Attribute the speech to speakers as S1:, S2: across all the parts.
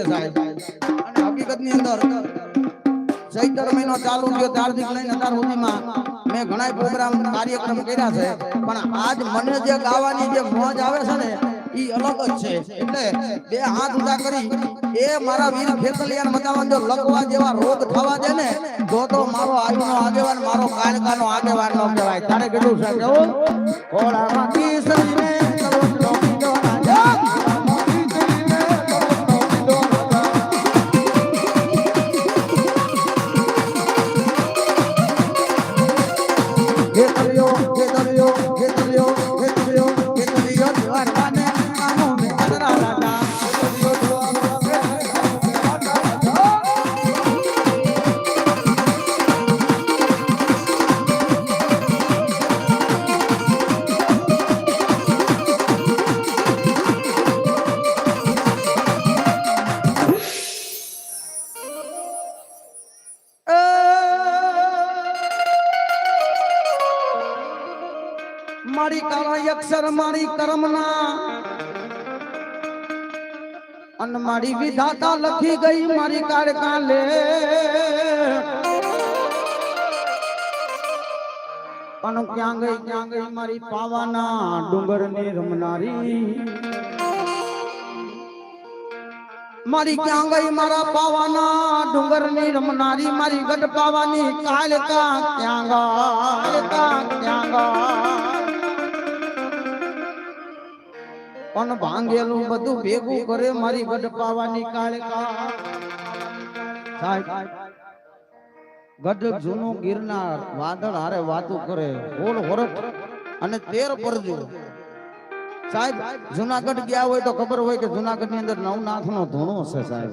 S1: છે સાહેબ. અને હકીકતની અંદર ચૈતર મહિનો ચાલુ થયો ત્યારથી લઈને અત્યાર સુધીમાં મેં ઘણા પ્રોગ્રામ કાર્યક્રમ કર્યા છે. પણ આજ મને જે ગાવાની જે મોજ આવે છે ને, ઈ અલગ જ છે. એટલે બે હાથ ઊંચા કરી, એ મારા વીર ફેકલિયાન મચાવવા જો લકવા જેવા રોગ થવા દે ને, તો તો મારો આયુનો આગેવાન, મારો કાયકાનો આગેવાન નો કહેવાય. તારે કેટલું છે કેવું ઓળામાં કેસરીને મારી કાળા અક્ષર, મારી કર્મના. અન મારી વિધાતા લખી ગઈ મારી કાળ કાલે પણ ક્યાં ગઈ ક્યાં ગઈ મારી પાવાના ડુંગર ને રમનારી? મારી ક્યાં ગઈ મારા પાવાના ડુંગરની રમનારી? મારી ગઢ પાવાની કાળકા ક્યાં ગાળકા ક્યાં ગા? પણ ભાંગેલું બધું ભેગું કરે મારી ગઢપાવાની કાળકા ગઢ જૂનું ગિરનાર વાદળ હારે વાતું કરે હોળ હોરખ અને તેર પરજો. સાહેબ, જુનાગઢ ગયા હોય તો ખબર હોય કે જુનાગઢની અંદર નવનાથ નો ધૂણો છે સાહેબ.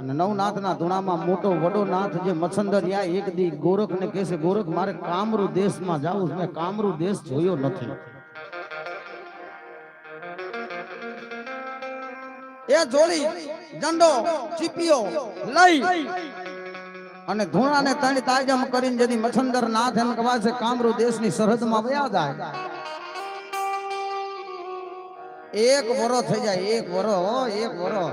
S1: અને નવનાથ ના ધૂણામાં મોટો વડો નાથ જે મચ્છંદરિયા એક દી ગોરખ ને કહેશે ગોરખ, મારે કામરૂ દેશમાં જાવું મેં કામરૂ દેશ જોયો નથી. એ જોડી દંડો ચીપીઓ લઈ. અને ધૂણાને તણી તાજમ કરીને જેથી મચ્છંદર નાથ એમ કહેવાય છે કામરૂ દેશની સરહદમાં વયા જાય. એક વરો થઈ જાય, એક વરો એક વરો.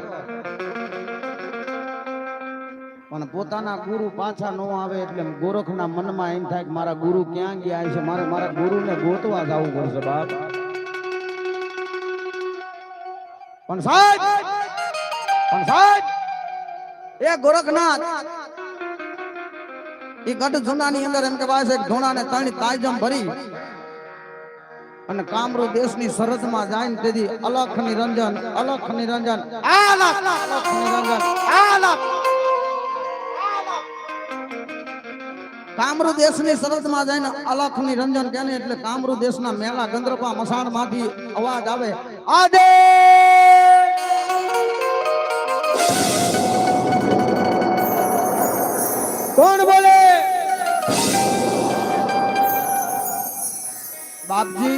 S1: પણ પોતાના ગુરુ પાછા ન આવે એટલે ગોરખના મનમાં એમ થાય કે મારા ગુરુ ક્યાં ગયા છે? મારે મારા ગુરુને ગોતવા જવું પડશે, બાપ. પણ સાહેબ પણ સાહેબ, એ ગોરખનાથ કામરૂ દેશની સરહદમાં જાય ને તેથી અલખ નિરંજન અલખ નિરંજન અલખ નિરંજન કામરૂ અલખ નિરંજન કે ને એટલે કામરૂ દેશના મેલા ગંદ્રપા મસાણમાંથી અવાજ આવે આદે કોણ બોલે? બાપજી,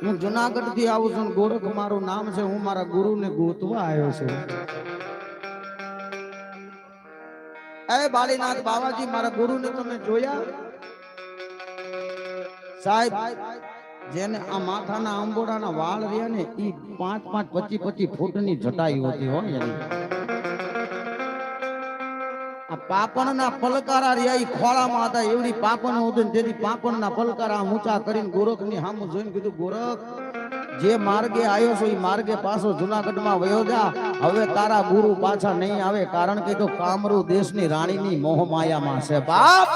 S1: હું જુનાગઢથી આવું છું ગોરખ મારું નામ છે, હું મારા ગુરુ ને ગોતવા આવ્યો છું. એ બાળીનાથ બાવાજી, મારા ગુરુ ને તમે જોયા? સાહેબ, જેને આ માથાના આંબોડાના વાળ રહ્યા ને એ પાંચ પાંચ પચી પચી ફૂટની જટાઈ હોતી હોય એની. પાપણના પલકારા રહ્યા ઈ ખોળામાં હતા. એવડી પાપણ હતું તેથી પાપણના પલકારા ઊંચા કરીને ગોરખની સામે જોઈને કીધું, ગોરખ, જે માર્ગે આવ્યો છો એ માર્ગે પાછો જુનાગઢમાં વયો જા. હવે તારા ગુરુ પાછા નહીં આવે કારણ કે તો કામરૂ દેશની રાણીની મોહમાયામાં છે બાપ.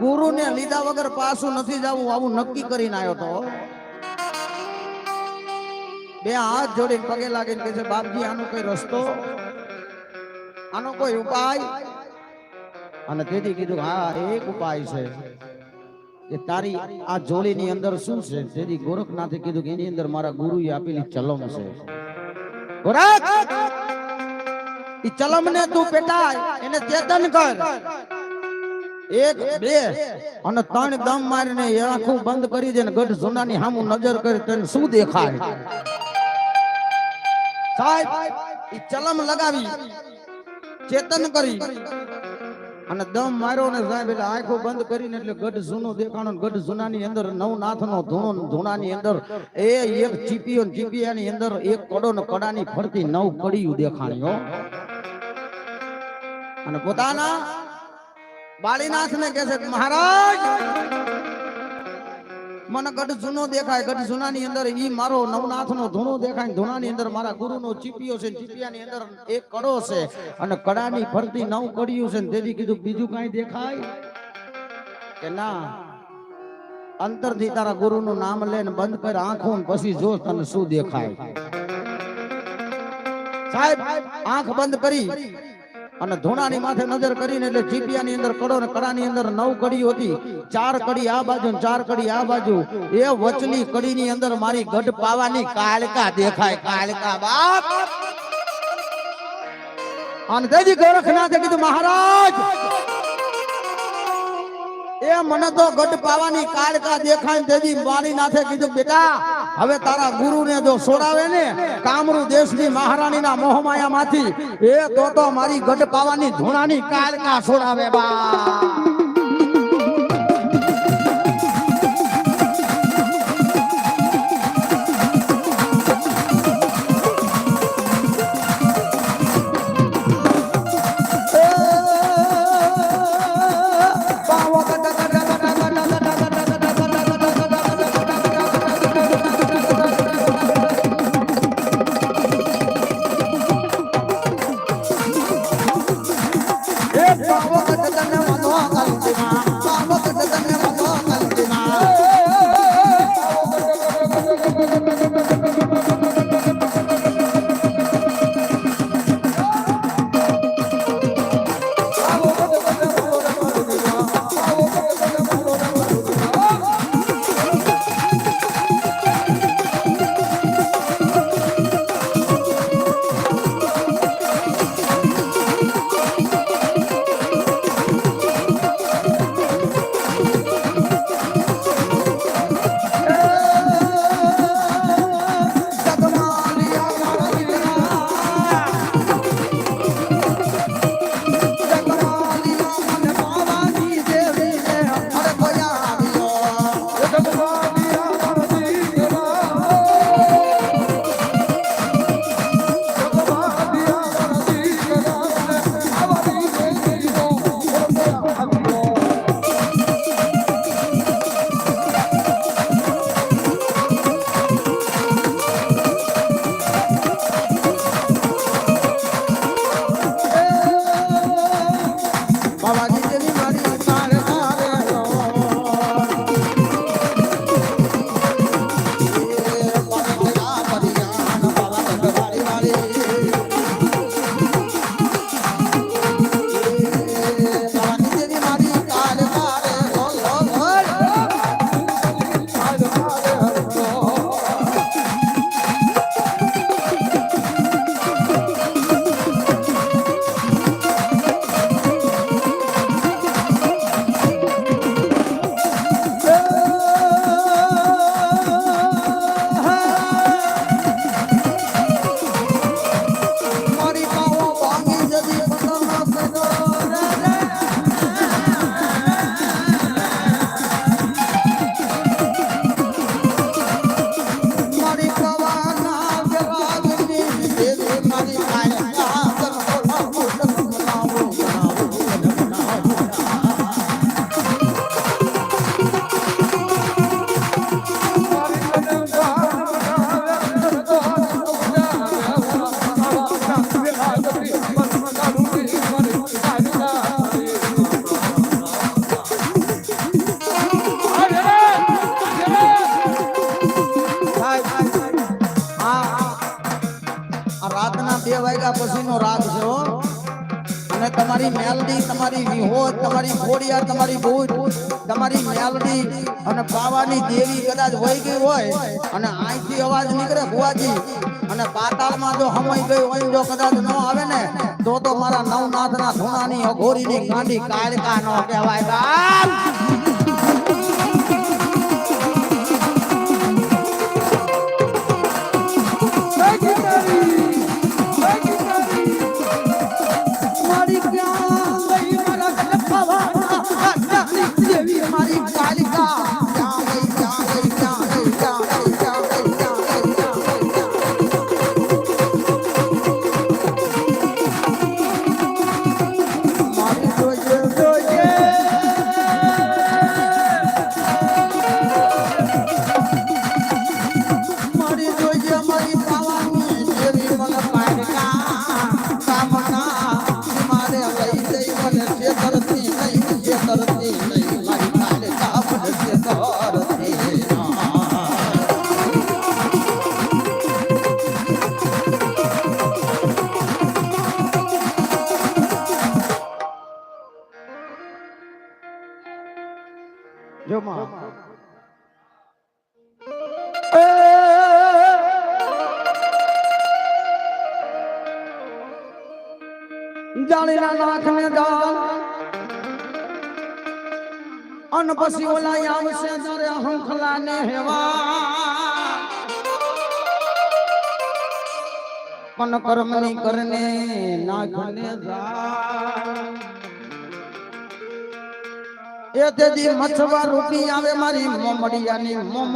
S1: ગુરુને લીધા વગર પાછું નથી જવું, આવું નક્કી કરીને આવ્યો તો. બે હાથ જોડીને પગે લાગીને કહે છે, બાપજી, આનો કોઈ રસ્તો આનો કોઈ ઉપાય? અને તેથી કીધું હા, એક ઉપાય છે કે તારી આ જોડીની અંદર શું છે? તેથી ગોરખનાથે કીધું કે એની અંદર મારા ગુરુએ આપેલી ચલમ છે. ગોરખ! ઈ ચલમ ને તું પેટાય, એને ચેતન કર. એક, બે અને ત્રણ દમ મારીને એ આંખું બંધ કરી દે ને ગઢ સોનાની સામું નજર કરી તને શું દેખાય? સાહેબ, ઈ ચલમ લગાવી. ચેતન કરી. અને દમ માર્યો ને સાહેબ, એટલે આંખો બંધ કરીને એટલે ગઢ જૂનો દેખાણો ગઢ જૂનાની અંદર નવનાથનો ધૂણો ધૂણા ધૂણાની અંદર એ એક ચીપીઓ ને ચીપિયાની અંદર એક કડો ને કડાની ફરતી નવ કડિયું દેખાણ્યો અને પોતાના બાળીનાથને કે છે મહારાજ મને ગઢ જૂનો દેખાય ગઢ જૂનાની અંદર ઈ મારો નવનાથનો ધૂણો દેખાય ધૂણાની અંદર મારા ગુરુનો ચીપિયો છે ચીપિયાની અંદર એક કડો છે. અને કડાની ફરતી નવ કડિયું છે તેથી કીધું, બીજું કાંઈ દેખાય? કે ના. અંતરથી તારા ગુરુનું નામ લઈને બંધ કર આંખો પછી જો તને શું દેખાય. સાહેબ, આંખ બંધ કરી. અને ધોણાની માથે નજર કરીને એટલે ચીપિયાની અંદર કડો ને કડાની અંદર નવ કડી હતી. ચાર કડી આ બાજુ ચાર કડી આ બાજુ. એ વચલી કડીની અંદર મારી ગઢ પાવાની કાળકા દેખાય કાળકા બાપ. અને તેજી ગોરખનાથે કીધું, મહારાજ, એ મને તો ગઢ પાવાની કાળકા દેખાય તેજી મારી નાથે કીધું, બેટા હવે તારા ગુરુને જો સોડાવે ને, કામરૂ દેશની મહારાણીના મોહમાયામાંથી, એ તો મારી ગઢ પાવાની ધૂણાની કાલકા સોડાવે બા. તમારી ઘોડિયા, તમારી ભૂત, તમારી મેલડી અને પાવાની દેવી કદાચ વહી ગઈ હોય અને અહીંથી અવાજ નીકળે ભુવાજી અને પાતાળમાં જો હમાઈ ગઈ હોય જો કદાચ ન આવે ને, તો તો મારા નવનાથના ધૂણાની અઘોરીની ગાંડી કાળકા ન કહેવાય. જાળીના નાખને દાલ અન પછી ઓલા આવશે જરે હંખલા ને હેવા. પણ કર્મની કરને નાખને જા. એ તેજી મછવા રૂપી આવે મારી મોમડિયાની મોમ